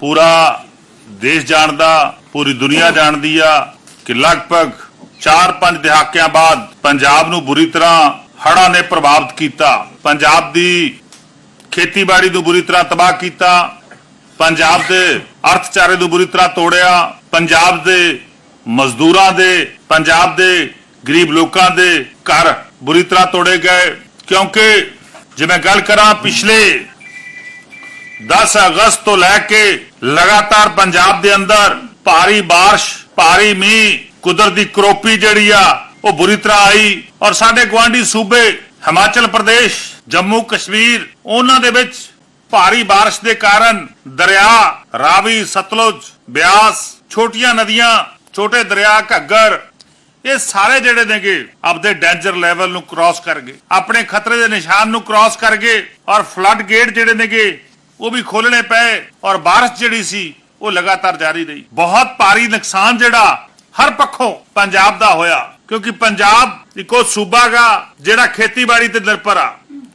ਪੂਰਾ ਦੇਸ਼ ਜਾਣਦਾ, ਪੂਰੀ ਦੁਨੀਆ ਜਾਣਦੀ ਆ ਕਿ ਲਗਭਗ 4-5 ਦਹਾਕਿਆਂ ਬਾਅਦ ਪੰਜਾਬ ਨੂੰ ਬੁਰੀ ਤਰ੍ਹਾਂ ਹੜ੍ਹਾਂ ਨੇ ਪ੍ਰਭਾਵਿਤ ਕੀਤਾ। ਪੰਜਾਬ ਦੀ ਖੇਤੀਬਾੜੀ ਨੂੰ ਬੁਰੀ ਤਰ੍ਹਾਂ ਤਬਾਹ ਕੀਤਾ। ਪੰਜਾਬ ਦੇ ਅਰਥਚਾਰੇ ਨੂੰ ਬੁਰੀ ਤਰ੍ਹਾਂ ਤੋੜਿਆ। ਪੰਜਾਬ ਦੇ ਮਜ਼ਦੂਰਾਂ ਦੇ, ਪੰਜਾਬ ਦੇ ਗਰੀਬ ਲੋਕਾਂ ਦੇ ਘਰ ਬੁਰੀ ਤਰ੍ਹਾਂ ਤੋੜੇ ਗਏ। ਕਿਉਂਕਿ ਜੇ ਮੈਂ ਗੱਲ ਕਰਾਂ ਪਿਛਲੇ 10 ਅਗਸਤ ਤੋਂ ਲੈ ਕੇ ਲਗਾਤਾਰ ਪੰਜਾਬ ਦੇ ਅੰਦਰ ਭਾਰੀ بارش ਭਾਰੀ ਮੀਂਹ ਕੁਦਰਤੀ ਕਰੋਪੀ ਜਿਹੜੀ ਆ ਉਹ ਬੁਰੀ ਤਰ੍ਹਾਂ ਆਈ ਔਰ ਸਾਡੇ ਗਵਾਂਢੀ ਸੂਬੇ ਹਿਮਾਚਲ ਪ੍ਰਦੇਸ਼ ਜੰਮੂ ਕਸ਼ਮੀਰ ਉਹਨਾਂ ਦੇ ਵਿੱਚ ਭਾਰੀ بارش ਦੇ ਕਾਰਨ ਦਰਿਆ ਰਾਵੀ ਸਤਲੁਜ ਬਿਆਸ ਛੋਟੀਆਂ ਨਦੀਆਂ ਛੋਟੇ ਦਰਿਆ ਘੱਗਰ ਇਹ ਸਾਰੇ ਜਿਹੜੇ ਨੇਗੇ ਆਪਦੇ ਡੇਂਜਰ ਲੈਵਲ ਨੂੰ ਕ੍ਰਾਸ ਕਰ ਗਏ ਆਪਣੇ ਖਤਰੇ ਦੇ ਨਿਸ਼ਾਨ ਨੂੰ ਕ੍ਰਾਸ ਕਰ ਗਏ ਔਰ ਫਲੱਡ ਗੇਟ ਜਿਹੜੇ ਨੇਗੇ ਉਹ ਵੀ ਖੋਲਣੇ ਪਏ ਔਰ بارش ਜਿਹੜੀ ਸੀ ਉਹ ਲਗਾਤਾਰ ਜਾਰੀ ਰਹੀ ਬਹੁਤ ਭਾਰੀ ਨੁਕਸਾਨ ਜਿਹੜਾ ਹਰ ਪੱਖੋਂ ਪੰਜਾਬ ਦਾ ਹੋਇਆ ਕਿਉਂਕਿ ਪੰਜਾਬ ਇੱਕੋ ਸੂਬਾਗਾ ਜਿਹੜਾ ਖੇਤੀਬਾੜੀ ਤੇ ਨਿਰਭਰ ਆ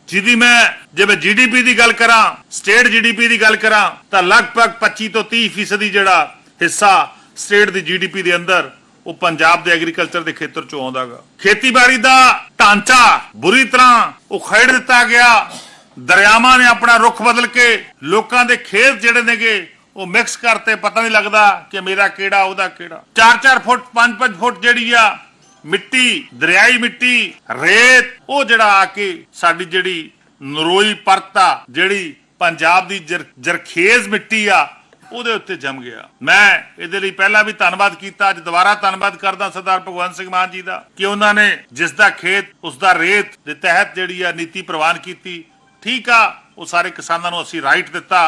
ਜਿਹਦੀ ਮੈਂ ਜੇ ਮੈਂ ਜੀਡੀਪੀ ਦੀ ਗੱਲ ਕਰਾਂ ਸਟੇਟ ਜੀਡੀਪੀ ਦੀ ਗੱਲ ਕਰਾਂ ਤਾਂ ਲਗਭਗ 25 ਤੋਂ 30 ਫੀਸਦੀ ਜਿਹੜਾ ਹਿੱਸਾ ਸਟੇਟ ਦੀ ਜੀਡੀਪੀ ਦੇ ਅੰਦਰ ਉਹ ਪੰਜਾਬ ਦੇ ਐਗਰੀਕਲਚਰ ਦੇ ਖੇਤਰ ਚੋਂ ਆਉਂਦਾਗਾ ਖੇਤੀਬਾੜੀ ਦਾ ਢਾਂਚਾ ਬੁਰੀ ਤਰ੍ਹਾਂ ਉਖੇੜ ਦਿੱਤਾ ਗਿਆ ਦਰਿਆਵਾਂ ਨੇ ਆਪਣਾ ਰੁਖ ਬਦਲ ਕੇ ਲੋਕਾਂ ਦੇ ਖੇਤ ਜਿਹੜੇ ਨੇਗੇ, ਉਹ ਮਿਕਸ ਕਰਤੇ। ਪਤਾ ਨਹੀਂ ਲੱਗਦਾ ਕਿ ਮੇਰਾ ਕਿਹੜਾ, ਉਹਦਾ ਕਿਹੜਾ। 4-4 ਫੁੱਟ 5-5 ਫੁੱਟ ਜਿਹੜੀ ਆ ਮਿੱਟੀ, ਦਰਿਆਈ ਮਿੱਟੀ, ਰੇਤ, ਉਹ ਜਿਹੜਾ ਆ ਕੇ ਸਾਡੀ ਜਿਹੜੀ ਨਰੋਈ ਪਰਤਾ ਜਿਹੜੀ ਪੰਜਾਬ ਦੀ ਜਰਖੇਜ਼ ਮਿੱਟੀ ਆ, ਉਹਦੇ ਉੱਤੇ ਜੰਮ ਗਿਆ। ਮੈਂ ਇਹਦੇ ਲਈ ਪਹਿਲਾਂ ਵੀ ਧੰਨਵਾਦ ਕੀਤਾ। ਅੱਜ ਦੁਬਾਰਾ ਧੰਨਵਾਦ ਕਰਦਾ ਸਰਦਾਰ ਭਗਵੰਤ ਸਿੰਘ ਮਾਨ ਜੀ ਦਾ ਕਿ ਉਹਨਾਂ ਨੇ ਜਿਸ ਦਾ ਖੇਤ ਉਸ ਦਾ ਰੇਤ ਦੇ ਤਹਿਤ ਜਿਹੜੀ ਆ ਨੀਤੀ ਪ੍ਰਵਾਨ ਕੀਤੀ ਠੀਕ ਆ, ਉਹ ਸਾਰੇ ਕਿਸਾਨਾਂ ਨੂੰ ਅਸੀਂ ਰਾਈਟ ਦਿੱਤਾ।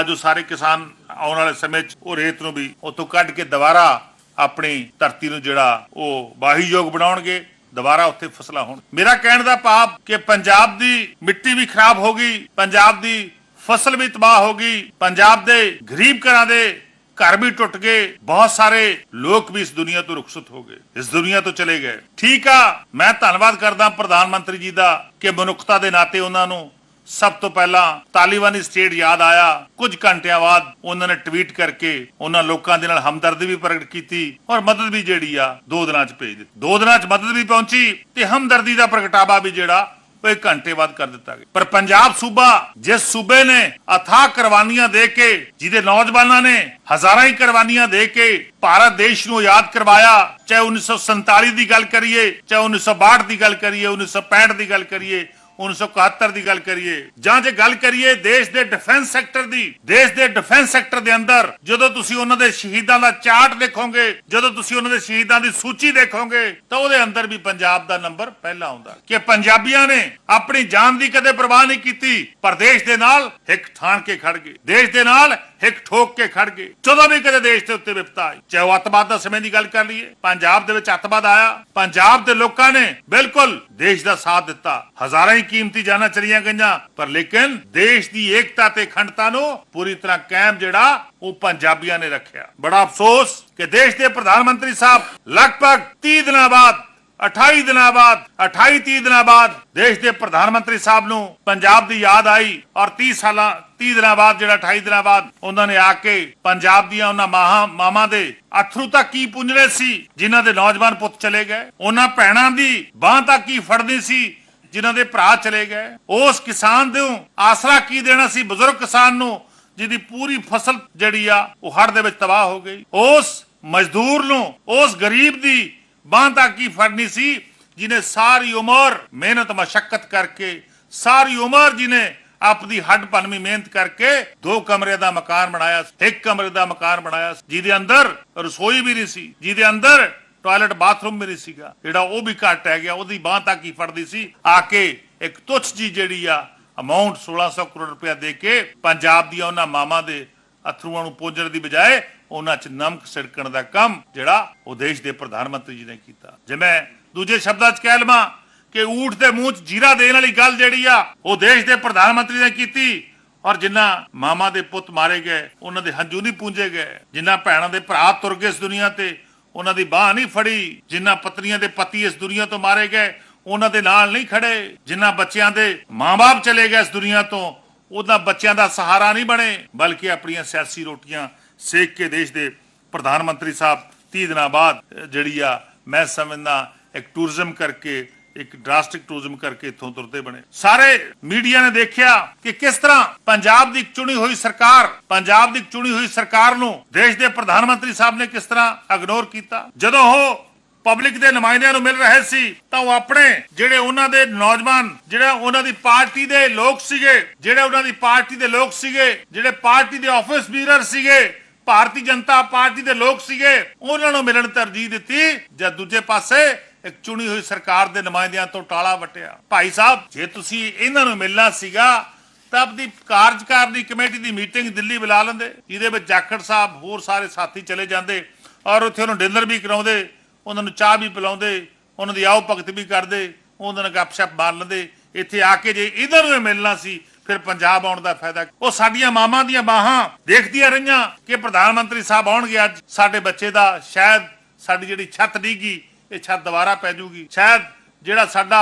ਅੱਜ ਉਹ ਸਾਰੇ ਕਿਸਾਨ ਆਉਣ ਵਾਲੇ ਸਮੇਂ 'ਚ ਉਹ ਰੇਤ ਨੂੰ ਵੀ ਉਤੋਂ ਕੱਢ ਕੇ ਦੁਬਾਰਾ ਆਪਣੀ ਧਰਤੀ ਨੂੰ ਜਿਹੜਾ ਉਹ ਵਾਹੀਯੋਗ ਬਣਾਉਣਗੇ, ਦੁਬਾਰਾ ਉੱਥੇ ਫਸਲਾਂ ਹੋਣ। ਮੇਰਾ ਕਹਿਣ ਦਾ ਭਾਵ ਕਿ ਪੰਜਾਬ ਦੀ ਮਿੱਟੀ ਵੀ ਖਰਾਬ ਹੋ ਗਈ, ਪੰਜਾਬ ਦੀ ਫਸਲ ਵੀ ਤਬਾਹ ਹੋ ਗਈ, ਪੰਜਾਬ ਦੇ ਗਰੀਬ ਘਰਾਂ ਦੇ ਘਰ ਵੀ ਟੁੱਟ ਗਏ, ਬਹੁਤ ਸਾਰੇ ਲੋਕ ਵੀ ਇਸ ਦੁਨੀਆ ਤੋਂ ਰੁਖਸਤ ਹੋ ਗਏ, ਇਸ ਦੁਨੀਆ ਤੋਂ ਚਲੇ ਗਏ। ਠੀਕ ਆ, ਮੈਂ ਧੰਨਵਾਦ ਕਰਦਾ ਪ੍ਰਧਾਨ ਮੰਤਰੀ ਜੀ ਦਾ ਕਿ ਮਨੁੱਖਤਾ ਦੇ ਨਾਤੇ ਉਹਨਾਂ ਨੂੰ ਸਭ ਤੋਂ ਪਹਿਲਾਂ ਤਾਲਿਬਾਨੀ ਸਟੇਟ ਯਾਦ ਆਇਆ। ਕੁਝ ਘੰਟਿਆਂ ਬਾਅਦ ਉਹਨਾਂ ਨੇ ਟਵੀਟ ਕਰਕੇ ਉਹਨਾਂ ਲੋਕਾਂ ਦੇ ਨਾਲ ਹਮਦਰਦੀ ਵੀ ਪ੍ਰਗਟ ਕੀਤੀ ਔਰ ਮਦਦ ਵੀ ਜਿਹੜੀ ਆ ਦੋ ਦਿਨਾਂ 'ਚ ਭੇਜ ਦਿੱਤੀ। ਦੋ ਦਿਨਾਂ 'ਚ ਮਦਦ ਵੀ ਪਹੁੰਚੀ ਤੇ ਹਮਦਰਦੀ ਦਾ ਪ੍ਰਗਟਾਵਾ ਵੀ ਜਿਹੜਾ ਉਹ ਇੱਕ ਘੰਟੇ ਬਾਅਦ ਕਰ ਦਿੱਤਾ ਗਿਆ। ਪਰ ਪੰਜਾਬ ਸੂਬਾ ਜਿਸ ਸੂਬੇ ਨੇ ਅਥਾਹ ਕੁਰਬਾਨੀਆਂ ਦੇ ਕੇ, ਜਿਹਦੇ ਨੌਜਵਾਨਾਂ ਨੇ ਹਜ਼ਾਰਾਂ ਹੀ ਕੁਰਬਾਨੀਆਂ ਦੇ ਕੇ ਭਾਰਤ ਦੇਸ਼ ਨੂੰ ਯਾਦ ਕਰਵਾਇਆ, ਚਾਹੇ 1947 ਦੀ ਗੱਲ ਕਰੀਏ, ਚਾਹੇ 1962 ਦੀ ਗੱਲ ਕਰੀਏ 1965 ਦੀ ਗੱਲ ਕਰੀਏ 1971 ਦੀ ਗੱਲ ਕਰੀਏ। ਜਾਂ ਜੇ ਗੱਲ ਕਰੀਏ ਦੇਸ਼ ਦੇ ਡਿਫੈਂਸ ਸੈਕਟਰ ਦੀ, ਦੇਸ਼ ਦੇ ਡਿਫੈਂਸ ਸੈਕਟਰ ਦੇ ਅੰਦਰ, ਜਦੋਂ ਤੁਸੀਂ ਉਹਨਾਂ ਦੇ ਸ਼ਹੀਦਾਂ ਦਾ ਚਾਰਟ ਦੇਖੋਗੇ, ਜਦੋਂ ਤੁਸੀਂ ਉਹਨਾਂ ਦੇ ਸ਼ਹੀਦਾਂ ਦੀ ਸੂਚੀ ਦੇਖੋਗੇ, ਤਾਂ ਉਹਦੇ ਅੰਦਰ ਵੀ ਪੰਜਾਬ ਦਾ ਨੰਬਰ ਪਹਿਲਾ ਆਉਂਦਾ। ਕਿ ਪੰਜਾਬੀਆਂ ਨੇ ਆਪਣੀ ਜਾਨ ਦੀ ਕਦੇ ਪਰਵਾਹ ਨਹੀਂ ਕੀਤੀ, ਪਰ ਦੇਸ਼ ਦੇ ਨਾਲ ਇੱਕ ਥਾਣ ਕੇ ਖੜ ਗਏ। ਦੇਸ਼ ਦੇ ਨਾਲ ਹਿੱਕ ਠੋਕ ਕੇ ਖੜ ਗਏ। ਜਦੋਂ ਵੀ ਕਦੇ ਦੇਸ਼ ਦੇ ਉੱਤੇ ਵਿਪਤਾ ਆਈ, ਚਾਹੇ ਅੱਤਵਾਦ ਦਾ ਸਮੇਂ ਦੀ ਗੱਲ ਕਰ ਲਈਏ, ਪੰਜਾਬ ਦੇ ਵਿੱਚ ਅੱਤਵਾਦ ਆਇਆ, ਪੰਜਾਬ ਦੇ ਲੋਕਾਂ ਨੇ ਬਿਲਕੁਲ ਦੇਸ਼ ਦਾ ਸਾਥ ਦਿੱਤਾ। ਹਜ਼ਾਰਾਂ ਹੀ ਕੀਮਤੀ ਜਾਨਾਂ ਚਲੀਆਂ ਗਈਆਂ, ਪਰ ਲੇਕਿਨ ਦੇਸ਼ ਦੀ ਏਕਤਾ ਤੇ ਅਖੰਡਤਾ ਨੂੰ ਪੂਰੀ ਤਰ੍ਹਾਂ ਕਾਇਮ ਜਿਹੜਾ ਉਹ ਪੰਜਾਬੀਆਂ ਨੇ ਰੱਖਿਆ। ਬੜਾ ਅਫਸੋਸ ਕਿ ਦੇਸ਼ ਦੇ ਪ੍ਰਧਾਨ ਮੰਤਰੀ ਸਾਹਿਬ ਲਗਭਗ 30 ਦਿਨਾਂ ਬਾਅਦ 28 ਦਿਨਾਂ ਬਾਅਦ 28 30 ਦਿਨਾਂ ਬਾਅਦ ਦੇਸ਼ ਦੇ ਪ੍ਰਧਾਨ ਮੰਤਰੀ ਸਾਹਿਬ ਨੂੰ ਪੰਜਾਬ ਦੀ ਯਾਦ ਆਈ ਔਰ 30 ਸਾਲਾਂ 30 ਦਿਨਾਂ ਬਾਅਦ ਜਿਹੜਾ 28 ਦਿਨਾਂ ਬਾਅਦ ਉਹਨਾਂ ਨੇ ਆ ਕੇ ਪੰਜਾਬ ਦੀਆਂ ਉਹਨਾਂ ਮਾਹਾਂ, ਮਾਮਾ ਦੇ ਅਥਰੂ ਤੱਕ ਕੀ ਪੁੰਜਣੇ ਸੀ, ਜਿਨ੍ਹਾਂ ਦੇ ਨੌਜਵਾਨ ਪੁੱਤ ਚਲੇ ਗਏ, ਉਹਨਾਂ ਭੈਣਾਂ ਦੀ ਬਾਹ ਤੱਕ ਕੀ ਫੜਦੀ ਸੀ, ਜਿਨ੍ਹਾਂ ਦੇ ਭਰਾ ਚਲੇ ਗਏ। ਉਸ ਕਿਸਾਨ ਨੂੰ ਆਸਰਾ ਕੀ ਦੇਣਾ ਸੀ, ਬਜ਼ੁਰਗ ਕਿਸਾਨ ਨੂੰ, ਜਿਹਦੀ ਪੂਰੀ ਫਸਲ ਜਿਹੜੀ ਆ, ਉਹ ਹੜ ਦੇ ਵਿੱਚ ਤਬਾਹ ਹੋ ਗਈ। ਉਸ ਮਜ਼ਦੂਰ ਨੂੰ, ਉਸ ਗਰੀਬ ਦੀ ਬਾਂਹ ਤੱਕ ਕੀ ਫੜਨੀ ਸੀ, ਜਿਨੇ ਸਾਰੀ ਉਮਰ ਮਿਹਨਤ, ਮਸ਼ਕਤ ਕਰਕੇ, ਸਾਰੀ ਉਮਰ ਜਿਨੇ ਆਪਣੀ ਹੱਡ ਭੰਨਵੀਂ ਮਿਹਨਤ ਕਰਕੇ ਦੋ ਕਮਰੇ ਦਾ ਮਕਾਨ ਬਣਾਇਆ ਇੱਕ ਕਮਰੇ ਦਾ ਮਕਾਨ ਬਣਾਇਆ ਜਿਹਦੇ ਅੰਦਰ ਰਸੋਈ ਵੀ ਨਹੀਂ ਸੀ। ਜਿਹਦੇ ਅੰਦਰ ਟਾਇਲਟ ਬਾਥਰੂਮ ਵੀ ਨਹੀਂ ਸੀਗਾ। ਜਿਹੜਾ ਉਹ ਵੀ ਘੱਟ ਹੈ ਗਿਆ। ਉਹਦੀ ਬਾਂਹ ਤੱਕ ਹੀ ਫੜਦੀ ਸੀ। ਆ ਕੇ ਇੱਕ ਤੁੱਛ ਜੀ ਜਿਹੜੀ ਆ ਅਮਾਉਂਟ 1600 ਕਰੋੜ ਰੁਪਇਆ ਦੇ ਕੇ ਪੰਜਾਬ ਦੀਆਂ ਉਹਨਾਂ ਮਾਮਾ ਦੇ ਅਥਰੂਆਂ ਨੂੰ ਪੋਜਣ ਦੀ ਬਜਾਏ ਉਹਨਾਂ 'ਚ ਨਮਕ ਸਿੜਕਣ ਦਾ ਕੰਮ ਜਿਹੜਾ ਉਹ ਦੇਸ਼ ਦੇ ਪ੍ਰਧਾਨ ਮੰਤਰੀ ਜੀ ਨੇ ਕੀਤਾ। ਜੇ ਮੈਂ ਦੂਜੇ ਸ਼ਬਦਾਂ 'ਚ ਕਹਿ ਲਵਾਂ ਕਿ ਊਠ ਦੇ ਮੂੰਹ 'ਚ ਜੀਰਾ ਦੇਣ ਵਾਲੀ ਗੱਲ ਜਿਹੜੀ ਆ, ਉਹ ਦੇਸ਼ ਦੇ ਪ੍ਰਧਾਨ ਮੰਤਰੀ ਨੇ ਕੀਤੀ ਔਰ ਜਿੰਨਾ ਮਾਮਾ ਦੇ ਪੁੱਤ ਮਾਰੇ ਗਏ, ਉਹਨਾਂ ਦੇ ਹੰਝੂ ਨਹੀਂ ਪੂੰਝੇ ਗਏ, ਜਿੰਨਾ ਭੈਣਾਂ ਦੇ ਭਰਾ ਤੁਰ ਗਏ ਇਸ ਦੁਨੀਆ ਤੇ, ਉਹਨਾਂ ਦੀ ਬਾਹ ਨਹੀਂ ਫੜੀ, ਜਿੰਨਾ ਪਤਨੀਆਂ ਦੇ ਪਤੀ ਇਸ ਦੁਨੀਆ ਤੋਂ ਮਾਰੇ ਗਏ, ਉਹਨਾਂ ਦੇ ਨਾਲ ਨਹੀਂ ਖੜੇ, ਜਿੰਨਾ ਬੱਚਿਆਂ ਦੇ ਮਾਂ-ਬਾਪ ਚਲੇ ਗਏ ਇਸ ਦੁਨੀਆ ਤੋਂ, ਉਹਨਾਂ ਬੱਚਿਆਂ ਦਾ ਸਹਾਰਾ ਨਹੀਂ ਬਣੇ, ਬਲਕਿ ਆਪਣੀਆਂ ਸਿਆਸੀ ਰੋਟੀਆਂ ਸੇਕ ਕੇ ਦੇਸ਼ ਦੇ ਪ੍ਰਧਾਨ ਮੰਤਰੀ ਸਾਹਿਬ 30 ਦਿਨਾਂ ਬਾਅਦ ਜਿਹੜੀ ਆ, ਮੈਂ ਸਮਝਦਾ, ਇੱਕ ਟੂਰਿਜ਼ਮ ਕਰਕੇ ਇੱਕ ਡਰਾਸਟਿਕ ਟੂਰਿਜ਼ਮ ਕਰਕੇ ਇੱਥੋਂ ਤੁਰਦੇ ਬਣੇ। ਸਾਰੇ ਮੀਡੀਆ ਨੇ ਦੇਖਿਆ ਕਿ ਕਿਸ ਤਰ੍ਹਾਂ ਪੰਜਾਬ ਦੀ ਚੁਣੀ ਹੋਈ ਸਰਕਾਰ, ਪੰਜਾਬ ਦੀ ਚੁਣੀ ਹੋਈ ਸਰਕਾਰ ਨੂੰ ਦੇਸ਼ ਦੇ ਪ੍ਰਧਾਨ ਮੰਤਰੀ ਸਾਹਿਬ ਨੇ ਕਿਸ ਤਰ੍ਹਾਂ ਇਗਨੋਰ ਕੀਤਾ। ਜਦੋਂ ਉਹ ਪਬਲਿਕ ਦੇ ਨੁਮਾਇੰਦਿਆਂ ਨੂੰ ਮਿਲ ਰਹੇ ਸੀ, ਤਾਂ ਉਹ ਆਪਣੇ ਜਿਹੜੇ ਉਹਨਾਂ ਦੇ ਨੌਜਵਾਨ, ਜਿਹੜਾ ਉਹਨਾਂ ਦੀ ਪਾਰਟੀ ਦੇ ਲੋਕ ਸੀਗੇ, ਜਿਹੜੇ ਉਹਨਾਂ ਦੀ ਪਾਰਟੀ ਦੇ ਲੋਕ ਸੀਗੇ, ਜਿਹੜੇ ਪਾਰਟੀ ਦੇ ਆਫਿਸ ਬੀਰਰ ਸੀਗੇ, ਭਾਰਤੀ ਜਨਤਾ ਪਾਰਟੀ ਦੇ ਲੋਕ ਸੀਗੇ, ਉਹਨਾਂ ਨੂੰ ਮਿਲਣ ਤਰਜੀਹ ਦਿੱਤੀ। ਜਦ ਦੂਜੇ ਪਾਸੇ ਇੱਕ ਚੁਣੀ ਹੋਈ ਸਰਕਾਰ ਦੇ ਨੁਮਾਇੰਦਿਆਂ ਤੋਂ ਟਾਲਾ ਵਟਿਆ। ਭਾਈ ਸਾਹਿਬ, ਜੇ ਤੁਸੀਂ ਇਹਨਾਂ ਨੂੰ ਮਿਲਣਾ ਸੀਗਾ, ਤਾਂ ਆਪਣੀ ਕਾਰਜਕਾਰਨੀ ਕਮੇਟੀ ਦੀ ਮੀਟਿੰਗ ਦਿੱਲੀ ਬੁਲਾ ਲੈਂਦੇ। ਜਿਹਦੇ ਵਿੱਚ ਜਾਖੜ ਸਾਹਿਬ, ਹੋਰ ਸਾਰੇ ਸਾਥੀ ਚਲੇ ਜਾਂਦੇ ਔਰ ਉੱਥੇ ਉਹਨੂੰ ਡਿਨਰ ਵੀ ਕਰਾਉਂਦੇ, ਉਹਨਾਂ ਨੂੰ ਚਾਹ ਵੀ ਪਿਲਾਉਂਦੇ, ਉਹਨਾਂ ਦੀ ਆਓ ਭਗਤ ਵੀ ਕਰਦੇ, ਉਹਨਾਂ ਨਾਲ ਗੱਪਸ਼ਪ ਮਾਰ ਲੈਂਦੇ। ਇੱਥੇ ਆ ਕੇ ਜੇ ਇਧਰ ਨੂੰ ਮਿਲਣਾ ਸੀ, ਫਿਰ ਪੰਜਾਬ ਆਉਣ ਦਾ ਫਾਇਦਾ। ਉਹ ਸਾਡੀਆਂ ਮਾਵਾਂ ਦੀਆਂ ਬਾਹਾਂ ਦੇਖਦੀਆਂ ਰਹੀਆਂ ਕਿ ਪ੍ਰਧਾਨ ਮੰਤਰੀ ਸਾਹਿਬ ਆਉਣਗੇ ਅੱਜ। ਸਾਡੇ ਬੱਚੇ ਦਾ ਸ਼ਾਇਦ ਸਾਡੀ ਜਿਹੜੀ ਛੱਤ ਡਿੱਗੀ ਇਹ ਛੱਤ ਦੁਬਾਰਾ ਪੈ ਜਾਊਗੀ। ਸ਼ਾਇਦ ਜਿਹੜਾ ਸਾਡਾ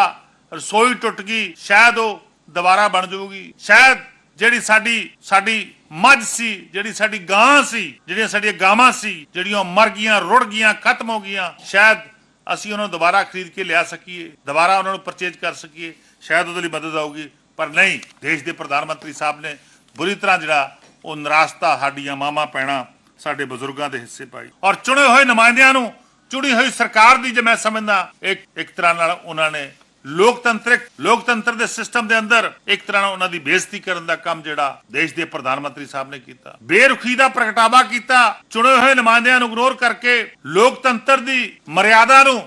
ਰਸੋਈ ਟੁੱਟ ਗਈ, ਸ਼ਾਇਦ ਉਹ ਦੁਬਾਰਾ ਬਣ ਜਾਊਗੀ। ਸ਼ਾਇਦ ਜਿਹੜੀ ਸਾਡੀ ਸਾਡੀ ਮੱਝ ਸੀ, ਜਿਹੜੀ ਸਾਡੀ ਗਾਂ ਸੀ, ਜਿਹੜੀਆਂ ਸਾਡੀਆਂ ਗਾਵਾਂ ਸੀ, ਜਿਹੜੀਆਂ ਮਰ ਗਈਆਂ, ਰੁੜ ਗਈਆਂ, ਖਤਮ ਹੋ ਗਈਆਂ, ਸ਼ਾਇਦ ਅਸੀਂ ਉਹਨਾਂ ਨੂੰ ਦੁਬਾਰਾ ਖਰੀਦ ਕੇ ਲਿਆ ਸਕੀਏ, ਦੁਬਾਰਾ ਉਹਨਾਂ ਨੂੰ ਪਰਚੇਜ ਕਰ ਸਕੀਏ, ਸ਼ਾਇਦ ਉਹਦੇ ਲਈ ਮਦਦ ਆਊਗੀ। ਪਰ ਨਹੀਂ, ਦੇਸ਼ ਦੇ ਪ੍ਰਧਾਨ ਮੰਤਰੀ ਸਾਹਿਬ ਨੇ ਬੁਰੀ ਤਰ੍ਹਾਂ ਜਿਹੜਾ ਉਹ ਨਿਰਾਸ਼ਤਾ ਸਾਡੀਆਂ ਮਾਮਾ ਪੈਣਾ ਸਾਡੇ ਬਜ਼ੁਰਗਾਂ ਦੇ ਹਿੱਸੇ ਪਾਈ। ਔਰ ਚੁਣੇ ਹੋਏ ਨੁਮਾਇੰਦਿਆਂ ਨੂੰ ਚੁਣੀ ਹੋਈ ਸਰਕਾਰ ਦੀ ਜੇ ਮੈਂ ਸਮਝਦਾ, ਇੱਕ ਇੱਕ ਤਰ੍ਹਾਂ ਨਾਲ ਉਹਨਾਂ ਨੇ ਲੋਕਤੰਤਰਿਕ, ਲੋਕਤੰਤਰ ਦੇ ਸਿਸਟਮ ਦੇ ਅੰਦਰ ਇੱਕ ਤਰ੍ਹਾਂ ਨਾਲ ਉਹਨਾਂ ਦੀ ਬੇਇੱਜ਼ਤੀ ਕਰਨ ਦਾ ਕੰਮ ਜਿਹੜਾ ਦੇਸ਼ ਦੇ ਪ੍ਰਧਾਨ ਮੰਤਰੀ ਸਾਹਿਬ ਨੇ ਕੀਤਾ। ਬੇਰੁਖੀ ਦਾ ਪ੍ਰਗਟਾਵਾ ਕੀਤਾ, ਚੁਣੇ ਹੋਏ ਨੁਮਾਇੰਦਿਆਂ ਨੂੰ ਇਗਨੋਰ ਕਰਕੇ ਲੋਕਤੰਤਰ ਦੀ ਮਰਿਆਦਾ ਨੂੰ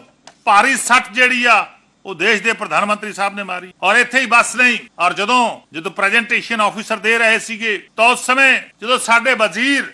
ਭਾਰੀ ਸੱਟ ਜਿਹੜੀ ਆ, ਉਹ ਦੇਸ਼ ਦੇ ਪ੍ਰਧਾਨ ਮੰਤਰੀ ਸਾਹਿਬ ਨੇ ਮਾਰੀ। ਔਰ ਇੱਥੇ ਹੀ ਬਸ ਨਹੀਂ, ਔਰ ਜਦੋਂ ਜਦੋਂ ਪ੍ਰੈਜੈਂਟੇਸ਼ਨ ਆਫੀਸਰ ਦੇ ਰਹੇ ਸੀਗੇ, ਤਾਂ ਉਸ ਸਮੇਂ ਜਦੋਂ ਸਾਡੇ ਵਜ਼ੀਰ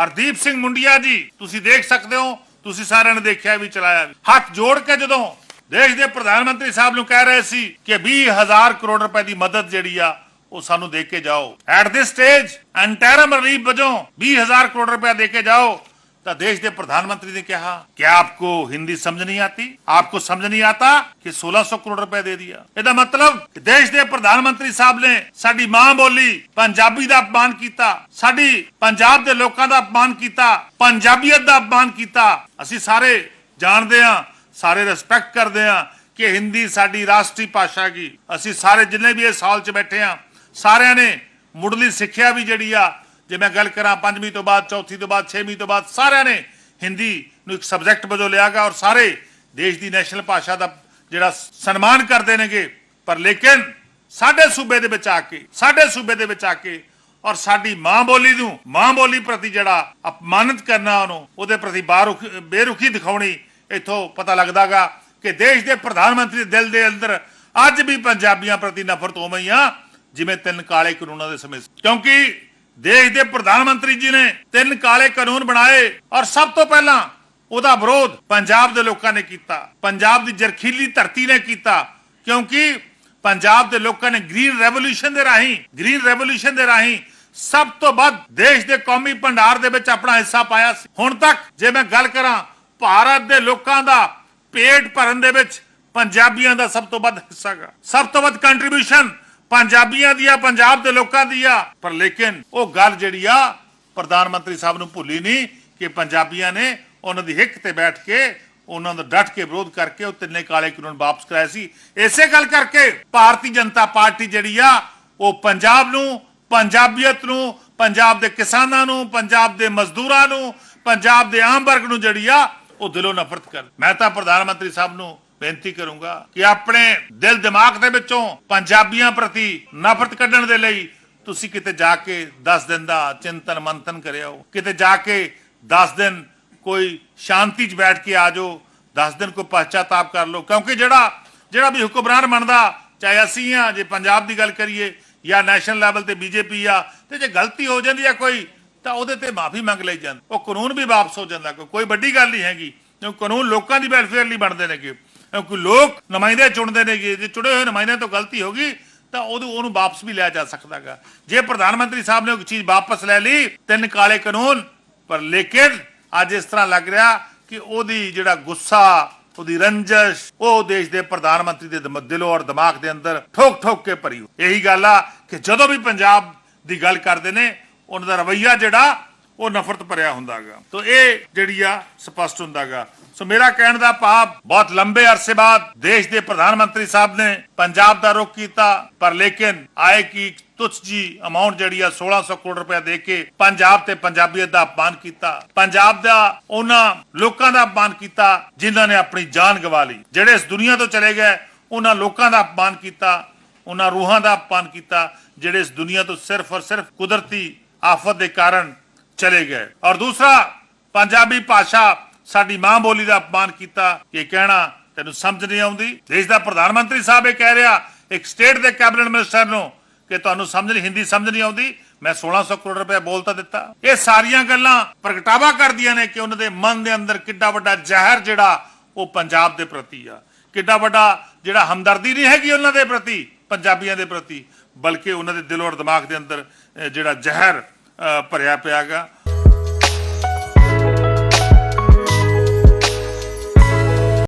ਹਰਦੀਪ ਸਿੰਘ ਮੁੰਡਿਆ ਜੀ, ਤੁਸੀਂ ਦੇਖ ਸਕਦੇ ਹੋ ਤੁਸੀਂ ਸਾਰਿਆਂ ਨੇ ਦੇਖਿਆ ਵੀ ਚਲਾਇਆ ਵੀ। ਹੱਥ ਜੋੜ ਕੇ ਜਦੋਂ ਦੇਸ਼ ਦੇ ਪ੍ਰਧਾਨ ਮੰਤਰੀ ਸਾਹਿਬ ਨੂੰ ਕਹਿ ਰਹੇ ਸੀ ਕਿ 20000 ਕਰੋੜ ਰੁਪਏ ਦੀ ਮਦਦ ਜਿਹੜੀ ਆ, ਉਹ ਸਾਨੂੰ ਦੇ ਕੇ ਜਾਓ। At this stage interim relief ਵਜੋਂ 20000 ਕਰੋੜ ਰੁਪਏ ਦੇ ਕੇ ਜਾਓ। ਤਾਂ ਦੇਸ਼ ਦੇ ਪ੍ਰਧਾਨ ਮੰਤਰੀ ਨੇ ਕਿਹਾ ਕਿ ਆਪਕੋ ਹਿੰਦੀ ਸਮਝ ਨਹੀਂ ਆਤੀ, ਆਪਕੋ ਸਮਝ ਨਹੀਂ ਆਤਾ ਕਿ 1600 ਕਰੋੜ ਰੁਪਏ ਦੇ ਦਿਆ। ਇਹਦਾ ਮਤਲਬ ਦੇਸ਼ ਦੇ ਪ੍ਰਧਾਨ ਮੰਤਰੀ ਸਾਹਿਬ ਨੇ ਸਾਡੀ ਮਾਂ ਬੋਲੀ ਪੰਜਾਬੀ ਦਾ ਅਪਮਾਨ ਕੀਤਾ, ਸਾਡੀ ਪੰਜਾਬ ਦੇ ਲੋਕਾਂ ਦਾ ਅਪਮਾਨ ਕੀਤਾ, ਪੰਜਾਬੀਅਤ ਦਾ ਅਪਮਾਨ ਕੀਤਾ। ਅਸੀਂ ਸਾਰੇ ਜਾਣਦੇ ਹਾਂ, ਸਾਰੇ ਰਿਸਪੈਕਟ ਕਰਦੇ ਹਾਂ ਕਿ ਹਿੰਦੀ ਸਾਡੀ ਰਾਸ਼ਟਰੀ ਭਾਸ਼ਾ ਕੀ ਅਸੀਂ ਸਾਰੇ ਜਿੰਨੇ ਵੀ ਇਸ ਹਾਲ 'ਚ ਬੈਠੇ ਹਾਂ, ਸਾਰਿਆਂ ਨੇ ਮੁੱਢਲੀ ਸਿੱਖਿਆ ਵੀ ਜਿਹੜੀ ਆ ਜੇ ਮੈਂ ਗੱਲ ਕਰਾਂ ਪੰਜਵੀਂ ਤੋਂ ਬਾਅਦ, ਚੌਥੀ ਤੋਂ ਬਾਅਦ, ਛੇਵੀਂ ਤੋਂ ਬਾਅਦ, ਸਾਰਿਆਂ ਨੇ ਹਿੰਦੀ ਨੂੰ ਇੱਕ ਸਬਜੈਕਟ ਵਜੋਂ ਲਿਆਗਾ ਔਰ ਸਾਰੇ ਦੇਸ਼ ਦੀ ਨੈਸ਼ਨਲ ਭਾਸ਼ਾ ਦਾ ਜਿਹੜਾ ਸਨਮਾਨ ਕਰਦੇ ਨੇਗੇ, ਪਰ ਲੇਕਿਨ ਸਾਡੇ ਸੂਬੇ ਦੇ ਵਿੱਚ ਆ ਕੇ, ਸਾਡੇ ਸੂਬੇ ਦੇ ਵਿੱਚ ਆ ਕੇ ਔਰ ਸਾਡੀ ਮਾਂ ਬੋਲੀ ਨੂੰ, ਮਾਂ ਬੋਲੀ ਪ੍ਰਤੀ ਜਿਹੜਾ ਅਪਮਾਨਿਤ ਕਰਨਾ ਉਹਨੂੰ, ਉਹਦੇ ਪ੍ਰਤੀ ਬਾਰੁਖ, ਬੇਰੁਖੀ ਦਿਖਾਉਣੀ ਇਥੋਂ ਪਤਾ ਲੱਗਦਾਗਾ ਕਿ ਦੇਸ਼ ਦੇ ਪ੍ਰਧਾਨ ਮੰਤਰੀ ਦਿਲ ਦੇ ਅੰਦਰ ਅੱਜ ਵੀ ਪੰਜਾਬੀਆਂ ਪ੍ਰਤੀ ਨਫ਼ਰਤ ਹੋ ਗਈ ਆ, ਜਿਵੇਂ ਤਿੰਨ ਕਾਲੇ ਕਾਨੂੰਨਾਂ ਦੇ ਸਮੇਂ ਕਿਉਂਕਿ ਦੇਸ਼ ਦੇ ਪ੍ਰਧਾਨ ਮੰਤਰੀ ਜੀ ਨੇ ਤਿੰਨ ਕਾਲੇ ਕਾਨੂੰਨ ਬਣਾਏ ਔਰ ਸਭ ਤੋਂ ਪਹਿਲਾਂ ਉਹਦਾ ਵਿਰੋਧ ਪੰਜਾਬ ਦੇ ਲੋਕਾਂ ਨੇ ਕੀਤਾ। ਪੰਜਾਬ ਦੀ ਜਰਖੀਲੀ ਧਰਤੀ ਨੇ ਕੀਤਾ ਕਿਉਂਕਿ ਪੰਜਾਬ ਦੇ ਲੋਕਾਂ ਨੇ ਗ੍ਰੀਨ ਰੈਵੋਲੂਸ਼ਨ ਦੇ ਰਾਹੀਂ, ਗ੍ਰੀਨ ਰੈਵੋਲੂਸ਼ਨ ਦੇ ਰਾਹੀਂ ਸਭ ਤੋਂ ਵੱਧ ਦੇਸ਼ ਦੇ ਕੌਮੀ ਭੰਡਾਰ ਦੇ ਵਿੱਚ ਆਪਣਾ ਹਿੱਸਾ ਪਾਇਆ ਸੀ। ਹੁਣ ਤੱਕ ਜੇ ਮੈਂ ਗੱਲ ਕਰਾਂ ਭਾਰਤ ਦੇ ਲੋਕਾਂ ਦਾ ਪੇਟ ਭਰਨ ਦੇ ਵਿੱਚ ਪੰਜਾਬੀਆਂ ਦਾ ਸਭ ਤੋਂ ਵੱਧ ਹਿੱਸਾ ਹੈਗਾ ਸਭ ਤੋਂ ਵੱਧ ਕੰਟਰੀਬਿਊਸ਼ਨ ਪੰਜਾਬੀਆਂ ਦੀ ਆ, ਪੰਜਾਬ ਦੇ ਲੋਕਾਂ ਦੀ ਆ। ਪਰ ਲੇਕਿਨ ਉਹ ਗੱਲ ਜਿਹੜੀ ਆ, ਪ੍ਰਧਾਨ ਮੰਤਰੀ ਸਾਹਿਬ ਨੂੰ ਭੁੱਲੀ ਨਹੀਂ ਕਿ ਪੰਜਾਬੀਆਂ ਨੇ ਉਹਨਾਂ ਦੀ ਹਿੱਕ ਤੇ ਬੈਠ ਕੇ ਉਹਨਾਂ ਦਾ ਡਟ ਕੇ ਵਿਰੋਧ ਕਰਕੇ ਉਹ ਤਿੰਨੇ ਕਾਲੇ ਕਾਨੂੰਨ ਵਾਪਸ ਕਰਾਏ ਸੀ। ਇਸੇ ਗੱਲ ਕਰਕੇ ਭਾਰਤੀ ਜਨਤਾ ਪਾਰਟੀ ਜਿਹੜੀ ਆ, ਉਹ ਪੰਜਾਬ ਨੂੰ, ਪੰਜਾਬੀਅਤ ਨੂੰ, ਪੰਜਾਬ ਦੇ ਕਿਸਾਨਾਂ ਨੂੰ, ਪੰਜਾਬ ਦੇ ਮਜ਼ਦੂਰਾਂ ਨੂੰ, ਪੰਜਾਬ ਦੇ ਆਮ ਵਰਗ ਨੂੰ ਜਿਹੜੀ ਆ, ਉਹ ਦਿਲੋਂ ਨਫ਼ਰਤ ਕਰ ਮੈਂ ਤਾਂ ਪ੍ਰਧਾਨ ਮੰਤਰੀ ਸਾਹਿਬ ਨੂੰ ਬੇਨਤੀ ਕਰੂੰਗਾ ਕਿ ਆਪਣੇ ਦਿਲ ਦਿਮਾਗ ਦੇ ਵਿੱਚੋਂ ਪੰਜਾਬੀਆਂ ਪ੍ਰਤੀ ਨਫ਼ਰਤ ਕੱਢਣ ਦੇ ਲਈ ਤੁਸੀਂ ਕਿਤੇ ਜਾ ਕੇ 10 ਦਿਨ ਦਾ ਚਿੰਤਨ ਮੰਥਨ ਕਰਿਓ। ਕਿਤੇ ਜਾ ਕੇ 10 ਦਿਨ ਕੋਈ ਸ਼ਾਂਤੀ 'ਚ ਬੈਠ ਕੇ ਆ 10 ਦਿਨ ਕੋਈ ਪਛਤਾਤਾਪ ਕਰ ਲਓ। ਕਿਉਂਕਿ ਜਿਹੜਾ ਜਿਹੜਾ ਵੀ ਹੁਕਮਰਾਨ ਬਣਦਾ ਚਾਹੇ ਅਸੀਂ ਆ, ਜੇ ਪੰਜਾਬ ਦੀ ਗੱਲ ਕਰੀਏ ਜਾਂ ਨੈਸ਼ਨਲ ਲੈਵਲ ਤੇ ਬੀਜੇਪੀ ਆ, ਤੇ ਜੇ ਗਲਤੀ ਹੋ ਜਾਂਦੀ ਆ ਕੋਈ, ਤਾਂ ਉਹਦੇ ਤੇ ਮਾਫੀ ਮੰਗ ਲਈ ਜਾਂਦੀ। ਉਹ ਕਾਨੂੰਨ ਵੀ ਵਾਪਸ ਹੋ ਜਾਂਦਾ। ਕੋਈ ਵੱਡੀ ਗੱਲ ਨਹੀਂ ਹੈਗੀ। ਕਿਉਂਕਿ ਕਾਨੂੰਨ ਲੋਕਾਂ ਦੀ ਵੈਲਫੇਅਰ ਲਈ ਬਣਦੇ ਨੇਗੇ। ਕਿਉਂਕਿ ਲੋਕ ਨੁਮਾਇੰਦੇ ਚੁਣਦੇ ਨੇਗੇ, ਜੇ ਚੁਣੇ ਹੋਏ ਨੁਮਾਇੰਦਿਆਂ ਤੋਂ ਗਲਤੀ ਹੋ ਗਈ, ਤਾਂ ਉਹਨੂੰ ਉਹਨੂੰ ਵਾਪਸ ਵੀ ਲਿਆ ਜਾ ਸਕਦਾਗਾ। ਜੇ ਪ੍ਰਧਾਨ ਮੰਤਰੀ ਸਾਹਿਬ ਨੇ ਉਹ ਚੀਜ਼ ਵਾਪਸ ਲੈ ਲਈ, ਤਿੰਨ ਕਾਲੇ ਕਾਨੂੰਨ, ਪਰ ਲੇਕਿਨ ਅੱਜ ਇਸ ਤਰ੍ਹਾਂ ਲੱਗ ਰਿਹਾ ਕਿ ਉਹਦੀ ਜਿਹੜਾ ਗੁੱਸਾ, ਉਹਦੀ ਰੰਜਸ਼, ਉਹ ਦੇਸ਼ ਦੇ ਪ੍ਰਧਾਨ ਮੰਤਰੀ ਦੇ ਦਿਲੋਂ ਔਰ ਦਿਮਾਗ ਦੇ ਅੰਦਰ ਠੋਕ ਠੋਕ ਕੇ ਭਰੀ ਇਹੀ ਗੱਲ ਆ ਕਿ ਜਦੋਂ ਵੀ ਪੰਜਾਬ ਦੀ ਗੱਲ ਕਰਦੇ ਨੇ, ਉਹਨਾਂ ਦਾ ਰਵਈਆ ਜਿਹੜਾ ਉਹ ਨਫ਼ਰਤ ਭਰਿਆ ਹੁੰਦਾਗਾ। ਤੋ ਇਹ ਜਿਹੜੀ ਆ ਸਪਸ਼ਟ ਹੁੰਦਾਗਾ। ਸੋ ਮੇਰਾ ਕਹਿਣ ਦਾ ਭਾਵ, ਬਹੁਤ ਲੰਬੇ ਅਰਸੇ ਬਾਅਦ ਦੇਸ਼ ਦੇ ਪ੍ਰਧਾਨ ਮੰਤਰੀ ਸਾਹਿਬ ਨੇ ਪੰਜਾਬ ਦਾ ਰੁਖ ਕੀਤਾ, ਪਰ ਲੇਕਿਨ ਆਏ ਕੀ ਤੁਛ ਜੀ ਅਮਾਉਂਟ ਜਿਹੜੀ ਆ 1600 ਕਰੋੜ ਰੁਪਏ ਦੇ ਕੇ ਪੰਜਾਬ ਤੇ ਪੰਜਾਬੀਅਤ ਦਾ ਅਪਮਾਨ ਕੀਤਾ। ਪੰਜਾਬ ਦਾ ਉਹਨਾਂ ਲੋਕਾਂ ਦਾ ਅਪਮਾਨ ਕੀਤਾ, ਜਿਨ੍ਹਾਂ ਨੇ ਆਪਣੀ ਜਾਨ ਗਵਾ ਲਈ। ਜਿਹੜੇ ਇਸ ਦੁਨੀਆ ਤੋਂ ਚਲੇ ਗਏ, ਉਹਨਾਂ ਲੋਕਾਂ ਦਾ ਅਪਮਾਨ ਕੀਤਾ, ਉਹਨਾਂ ਰੂਹਾਂ ਦਾ ਅਪਮਾਨ ਕੀਤਾ, ਜਿਹੜੇ ਇਸ ਦੁਨੀਆ ਤੋਂ ਸਿਰਫ ਔਰ ਸਿਰਫ ਕੁਦਰਤੀ ਆਫਤ ਦੇ ਕਾਰਨ ਚਲੇ ਗਏ। ਔਰ ਦੂਸਰਾ, ਪੰਜਾਬੀ ਭਾਸ਼ਾ ਸਾਡੀ ਮਾਂ ਬੋਲੀ ਦਾ ਅਪਮਾਨ ਕੀਤਾ ਕਿ ਕਹਿਣਾ ਤੈਨੂੰ ਸਮਝ ਨਹੀਂ ਆਉਂਦੀ। ਦੇਸ਼ ਦਾ ਪ੍ਰਧਾਨ ਮੰਤਰੀ ਸਾਹਿਬ ਇਹ ਕਹਿ ਰਿਹਾ, ਇੱਕ ਸਟੇਟ ਦੇ ਕੈਬਨਿਟ ਮਿਨਿਸਟਰ ਨੂੰ ਕਿ ਤੁਹਾਨੂੰ ਸਮਝ ਨਹੀਂ, ਹਿੰਦੀ ਸਮਝ ਨਹੀਂ ਆਉਂਦੀ। ਮੈਂ 1600 ਕਰੋੜ ਰੁਪਏ ਬੋਲਤਾ ਦਿੱਤਾ। ਇਹ ਸਾਰੀਆਂ ਗੱਲਾਂ ਪ੍ਰਗਟਾਵਾ ਕਰਦੀਆਂ ਨੇ ਕਿ ਉਹਨਾਂ ਦੇ ਮਨ ਦੇ ਅੰਦਰ ਕਿੱਡਾ ਵੱਡਾ ਜ਼ਹਿਰ ਜਿਹੜਾ ਉਹ ਪੰਜਾਬ ਦੇ ਪ੍ਰਤੀ ਆ। ਕਿੱਡਾ ਵੱਡਾ ਜਿਹੜਾ ਹਮਦਰਦੀ ਨਹੀਂ ਹੈਗੀ ਉਹਨਾਂ ਦੇ ਪ੍ਰਤੀ, ਪੰਜਾਬੀਆਂ ਦੇ ਪ੍ਰਤੀ, ਬਲਕਿ ਉਹਨਾਂ ਦੇ ਦਿਲ ਔਰ ਦਿਮਾਗ ਦੇ ਅੰਦਰ ਜਿਹੜਾ ਜ਼ਹਿਰ പ്രയാപ്പയാക്കുക